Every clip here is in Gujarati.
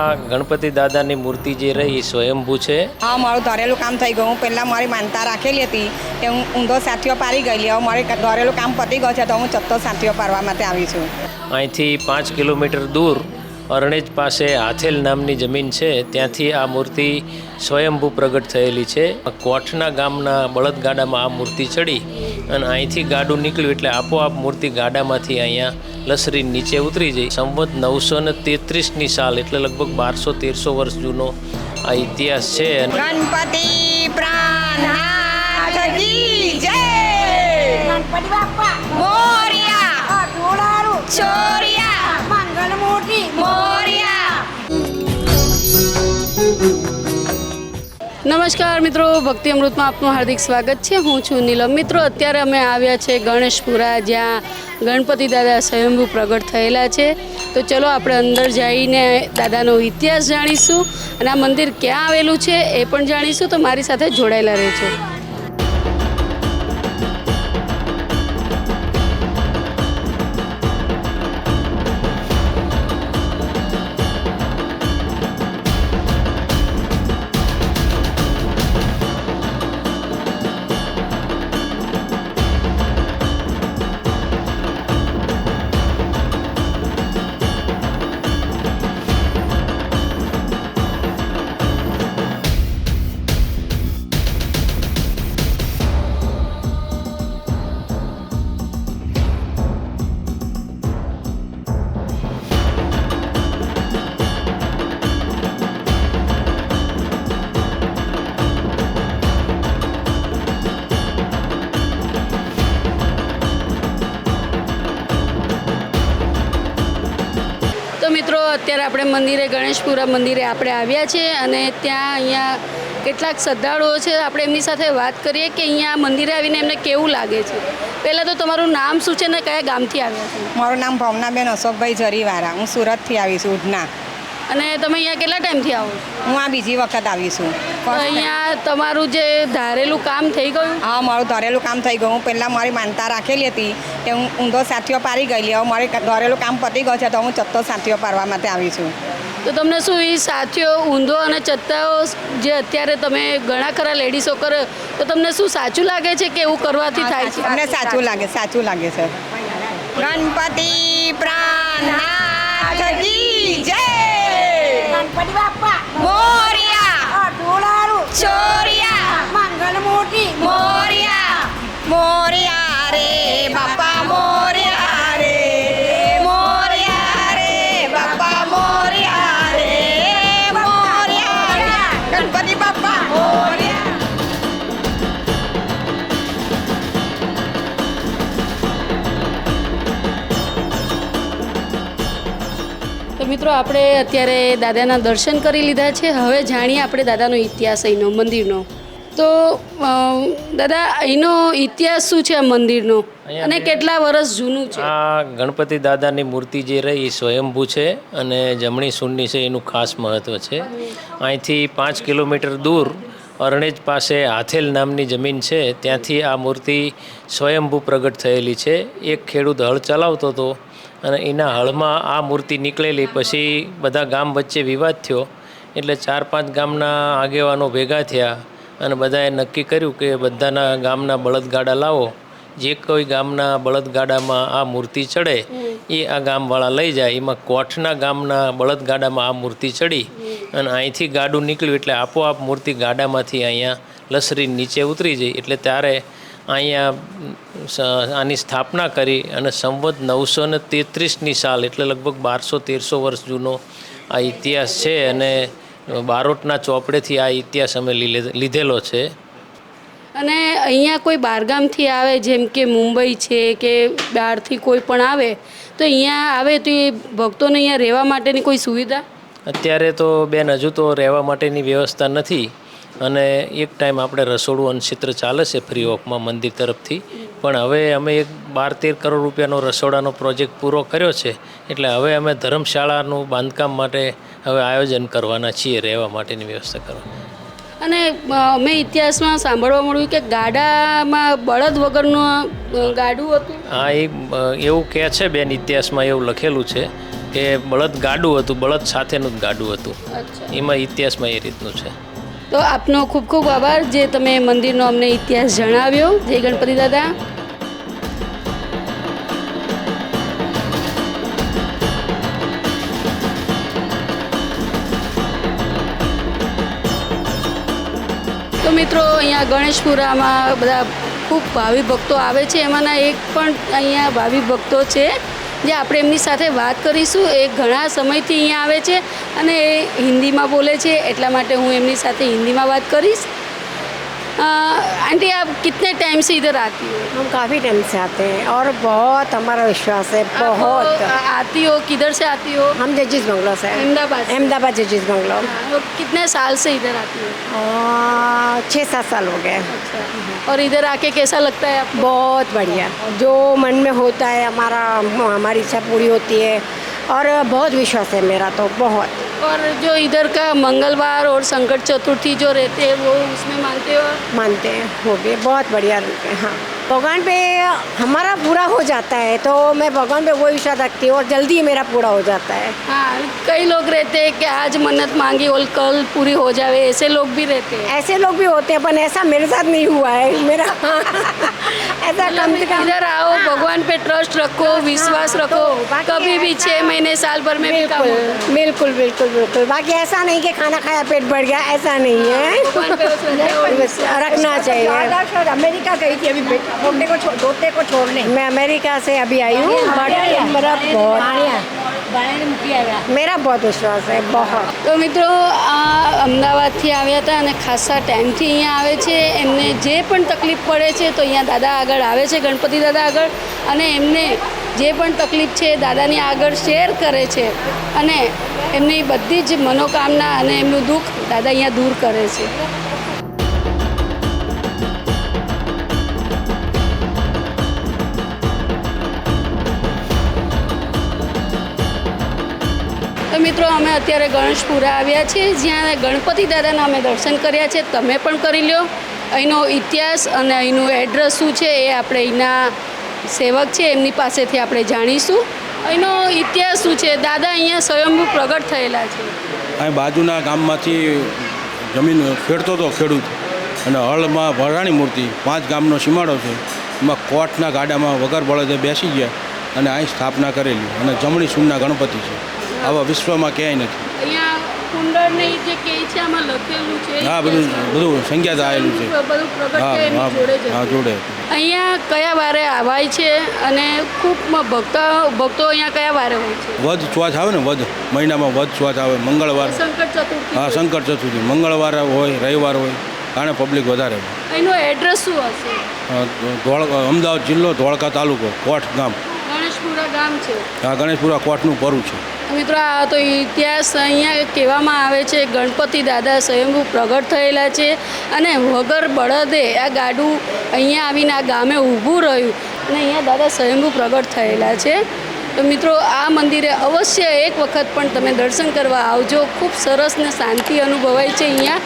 આ ગણપતિ દાદાની મૂર્તિ જે રહી એ સ્વયંભૂ છે? હા મારું ધરેલું કામ થઈ ગયું. હું પહેલાં મારી માનતા રાખેલી હતી કે હું ઊંધો સાથીઓ પારી ગયેલી. હવે મારે ધરેલું કામ પતી ગયું છે તો હું ચત્તો સાથીઓ પારવા માટે આવી છું. અહીંથી પાંચ કિલોમીટર દૂર અરણેજ પાસે હાથેલ નામની જમીન છે. ત્યાંથી આ મૂર્તિ સ્વયંભૂ પ્રગટ થયેલી છે. કોઠના ગામના બળદગાડામાં આ મૂર્તિ ચડી અને અહીંથી ગાડું નીકળ્યું એટલે આપોઆપ મૂર્તિ ગાડામાંથી અહીંયા લસરી નીચે ઉતરી જઈ. સંવત નવસો ને તેત્રીસની સાલ એટલે લગભગ બારસો તેરસો વર્ષ જૂનો આ ઇતિહાસ છે. અને ગણપતિ પ્રાણ કી જય! ગણપતિ બાપ્પા મોરિયા ચોરિયા. નમસ્કાર મિત્રો, ભક્તિ અમૃતમાં આપનું હાર્દિક સ્વાગત છે. હું છું નીલમ મિત્રો. અત્યારે અમે આવ્યા છે ગણેશપુરા, જ્યાં ગણપતિ દાદા સ્વયંભૂ પ્રગટ થયેલા છે. તો ચલો આપણે અંદર જઈને દાદાનો ઇતિહાસ જાણીશું અને આ મંદિર ક્યાં આવેલું છે એ પણ જાણીશું. તો મારી સાથે જોડાયેલા રહેજો. તો મિત્રો અત્યારે આપણે મંદિરે ગણેશપુરા મંદિરે આપણે આવ્યા છે અને ત્યાં અહીંયા કેટલાક શ્રદ્ધાળુઓ છે. આપણે એમની સાથે વાત કરીએ કે અહીંયા મંદિરે આવીને એમને કેવું લાગે છે? પહેલાં તો તમારું નામ શું છે ને કયા ગામથી આવ્યા છે? મારું નામ ભાવનાબેન અશોકભાઈ જરીવાળા. હું સુરતથી આવી છું ઉધના. અને તમે અહીંયા કેટલા ટાઈમથી આવો હું આ બીજી વખત આવી છું. તો અહીંયા તમારું જે ધારેલું કામ થઈ ગયું? હા મારું ધારેલું કામ થઈ ગયું. હું પહેલાં મારી માનતા રાખેલી હતી કે હું ઊંધો સાથીઓ પારી ગયેલી હવે મારે ધારેલું કામ પતી ગયું છે તો હું ચત્તો સાથીઓ પારવા માટે આવી છું. તો તમને શું એ સાથીઓ ઊંધો અને ચત્તાઓ જે અત્યારે તમે ઘણા ખરા લેડીઝો કરો તો તમને શું સાચું લાગે છે કે એવું કરવાથી થાય છે? અમને સાચું લાગે સાચું લાગે છે. ગણપતિ પ્રાણ જય! ગણપતિ બાપા. મોરિયા! અઢોળારું ચોરિયા મિત્રો આપણે અત્યારે દાદાના દર્શન કરી લીધા છે. હવે જાણીએ આપણે દાદાનો ઇતિહાસ અહીંનો મંદિરનો. તો દાદા અહીંનો ઇતિહાસ શું છે આ મંદિરનો? અને કેટલા વર્ષ જૂનું છે? આ ગણપતિ દાદાની મૂર્તિ જે રહી એ સ્વયંભૂ છે અને જમણી સુનની છે એનું ખાસ મહત્ત્વ છે. અહીંથી પાંચ કિલોમીટર દૂર અરણેજ પાસે હાથેલ નામની જમીન છે. ત્યાંથી આ મૂર્તિ સ્વયંભૂ પ્રગટ થયેલી છે. એક ખેડૂત હળ ચલાવતો હતો અને એના હળમાં આ મૂર્તિ નીકળેલી પછી બધા ગામ વચ્ચે વિવાદ થયો. એટલે ચાર પાંચ ગામના આગેવાનો ભેગા થયા અને બધાએ નક્કી કર્યું કે બધાના ગામના બળદગાડા લાવો. જે કોઈ ગામના બળદગાડામાં આ મૂર્તિ ચડે, એ આ ગામવાળા લઈ જાય. એમાં કોઠના ગામના બળદગાડામાં આ મૂર્તિ ચડી અને અહીંથી ગાડું નીકળ્યું. એટલે આપોઆપ મૂર્તિ ગાડામાંથી અહીંયા લસરી નીચે ઉતરી જઈ. એટલે ત્યારે અહીંયા આની સ્થાપના કરી અને સંવત નવસો ને તેત્રીસની સાલ એટલે લગભગ બારસો તેરસો વર્ષ જૂનો આ ઇતિહાસ છે અને બારોટના ચોપડેથી આ ઇતિહાસ અમે લીધેલો છે. અને અહીંયા કોઈ બહારગામથી આવે જેમ કે મુંબઈ છે કે બહારથી કોઈ પણ આવે તો અહીંયા આવે તો એ ભક્તોને અહીંયા રહેવા માટેની કોઈ સુવિધા? અત્યારે તો બેન હજુ તો રહેવા માટેની વ્યવસ્થા નથી. અને એક ટાઈમ આપણે રસોડું અનક્ષેત્ર ચાલે છે ફ્રી ઓફમાં મંદિર તરફથી. પણ હવે અમે એક બાર તેર કરોડ રૂપિયાનો રસોડાનો પ્રોજેક્ટ પૂરો કર્યો છે એટલે હવે અમે ધર્મશાળાનું બાંધકામ માટે હવે આયોજન કરવાના છીએ રહેવા માટેની વ્યવસ્થા કરવા અને અમે મેં ઇતિહાસમાં સાંભળવા મળ્યું કે ગાડામાં બળદ વગરનું ગાડું હતું. હા એ એવું કહે છે બેન ઇતિહાસમાં એવું લખેલું છે કે બળદ ગાડું હતું બળદ સાથેનું જ ગાડું હતું. એમાં ઇતિહાસમાં એ રીતનું છે. તો આપનો ખૂબ ખૂબ આભાર જે તમે મંદિરનો અમને ઇતિહાસ જણાવ્યો. જય ગણપતિ દાદા. તો મિત્રો, અહીંયા ગણેશપુરામાં બધા ખૂબ ભાવિ ભક્તો આવે છે. એમાંના એક પણ અહીંયા ભાવિ ભક્તો છે. જે આપણે એમની સાથે વાત કરીશું, એ ઘણા સમયથી અહીંયા આવે છે અને એ હિન્દીમાં બોલે છે, એટલા માટે હું એમની સાથે હિન્દીમાં વાત કરીશ. आंटी आप कितने टाइम से इधर आती हो? हम काफ़ी टाइम से आते हैं और बहुत हमारा विश्वास है बहुत। आती हो किधर से आती हो? हम जजिस बंगलो से। अहमदाबाद अहमदाबाद जजिस बंगलो। कितने साल से इधर आती हो? छः सात साल हो गए। और इधर आके कैसा लगता है आपको? बहुत बढ़िया। जो मन में होता है हमारा हमारी इच्छा पूरी होती है। और बहुत विश्वास है मेरा तो बहुत। और जो इधर का मंगलवार और संकट चतुर्थी जो रहते हैं वो उसमें मानते हो मानते हैं हो गए बहुत बढ़िया रहते हैं हाँ भगवान पे हमारा पूरा हो जाता है तो मैं भगवान पे वो विश्वास रखती हूँ और जल्दी ही मेरा पूरा हो जाता है। हाँ कई लोग रहते हैं कि आज मन्नत मांगी और कल पूरी हो जावे ऐसे लोग भी रहते हैं। ऐसे लोग भी होते हैं पर ऐसा मेरे साथ नहीं हुआ है मेरा ऐसा कम से कम इधर आओ भगवान पे ट्रस्ट रखो विश्वास रखो। बाकी कभी भी छह महीने साल भर में है। बिल्कुल बिल्कुल बिल्कुल बिल्कुल। बाकी ऐसा नहीं कि खाना खाया पेट बढ़ गया ऐसा नहीं है रखना चाहिए। अमेरिका गई थी अभी पोते को छो- पोते को छोड़ने मैं अमेरिका से अभी आई हूँ बट मेरा बहुत मेरा बहुत विश्वास है बहुत તો મિત્રો આ અમદાવાદથી આવ્યા હતા અને ખાસા ટાઈમથી અહીંયા આવે છે એમને જે પણ તકલીફ પડે છે તો અહીંયા દાદા આગળ આવે છે ગણપતિ દાદા આગળ અને એમને જે પણ તકલીફ છે દાદાની આગળ શેર કરે છે અને એમની બધી જ મનોકામના અને એમનું દુઃખ દાદા અહીંયા દૂર કરે છે મિત્રો, અમે અત્યારે ગણેશપુરા આવ્યા છીએ, જ્યાં ગણપતિ દાદાના અમે દર્શન કર્યા છે. તમે પણ કરી લ્યો. અહીંનો ઇતિહાસ અને અહીંનું એડ્રેસ શું છે એ આપણે અહીંના સેવક છે, એમની પાસેથી આપણે જાણીશું. અહીંનો ઇતિહાસ શું છે? દાદા અહીંયા સ્વયંભૂ પ્રગટ થયેલા છે. અહીં બાજુના ગામમાંથી જમીન ખેડતો હતો ખેડૂત. અને હળમાં ભરાણી મૂર્તિ, પાંચ ગામનો સીમાડો છે. એમાં કોટના ગાડામાં વગર બળદે બેસી ગયા અને અહીં સ્થાપના કરેલી અને જમણી સુમના ગણપતિ છે. આવા વિશ્વમાં ક્યાંય નથી. હા બધું બધું સંખ્યાત આવેલું છે. હા જોડે હા જોડે અહીંયા કયા વારે આવાય છે અને ખૂબ ભક્તો ભક્તો અહીંયા કયા વારે હોય છે? વધ ચોથ આવે ને વધ મહિનામાં વધ ચોથ આવે મંગળવાર. સંકટ ચતુર્થી હા ચતુર્થી. મંગળવાર હોય રવિવાર હોય કારણે પબ્લિક વધારે હોય. એનું એડ્રેસ શું હશે? અમદાવાદ જિલ્લો ધોળકા તાલુકો કોઠ ગામ. ગણેશપુરા ગામ છે. હા ગણેશપુરા કોઠનું પરું છે. મિત્રો, આ તો ઇતિહાસ અહીંયા કહેવામાં આવે છે, ગણપતિ દાદા સ્વયંભૂ પ્રગટ થયેલા છે અને વગર બળદે આ ગાડું અહીંયા આવીને આ ગામે ઊભું રહ્યું અને અહીંયા દાદા સ્વયંભૂ પ્રગટ થયેલા છે. તો મિત્રો, આ મંદિરે અવશ્ય એક વખત પણ તમે દર્શન કરવા આવજો. ખૂબ સરસ ને શાંતિ અનુભવાય છે અહીંયા.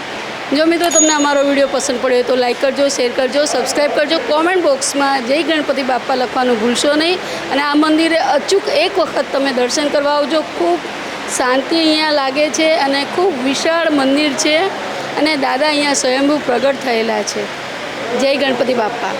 જો મિત્રો તમને અમારો વીડિયો પસંદ પડ્યો તો લાઈક કરજો શેર કરજો સબસ્ક્રાઈબ કરજો. કોમેન્ટ બોક્સમાં જય ગણપતિ બાપ્પા લખવાનું ભૂલશો નહીં. અને આ મંદિરે અચૂક એક વખત તમે દર્શન કરવા આવજો. ખૂબ શાંતિ અહીંયા લાગે છે અને ખૂબ વિશાળ મંદિર છે. અને દાદા અહીંયા સ્વયંભૂ પ્રગટ થયેલા છે. જય ગણપતિ બાપ્પા.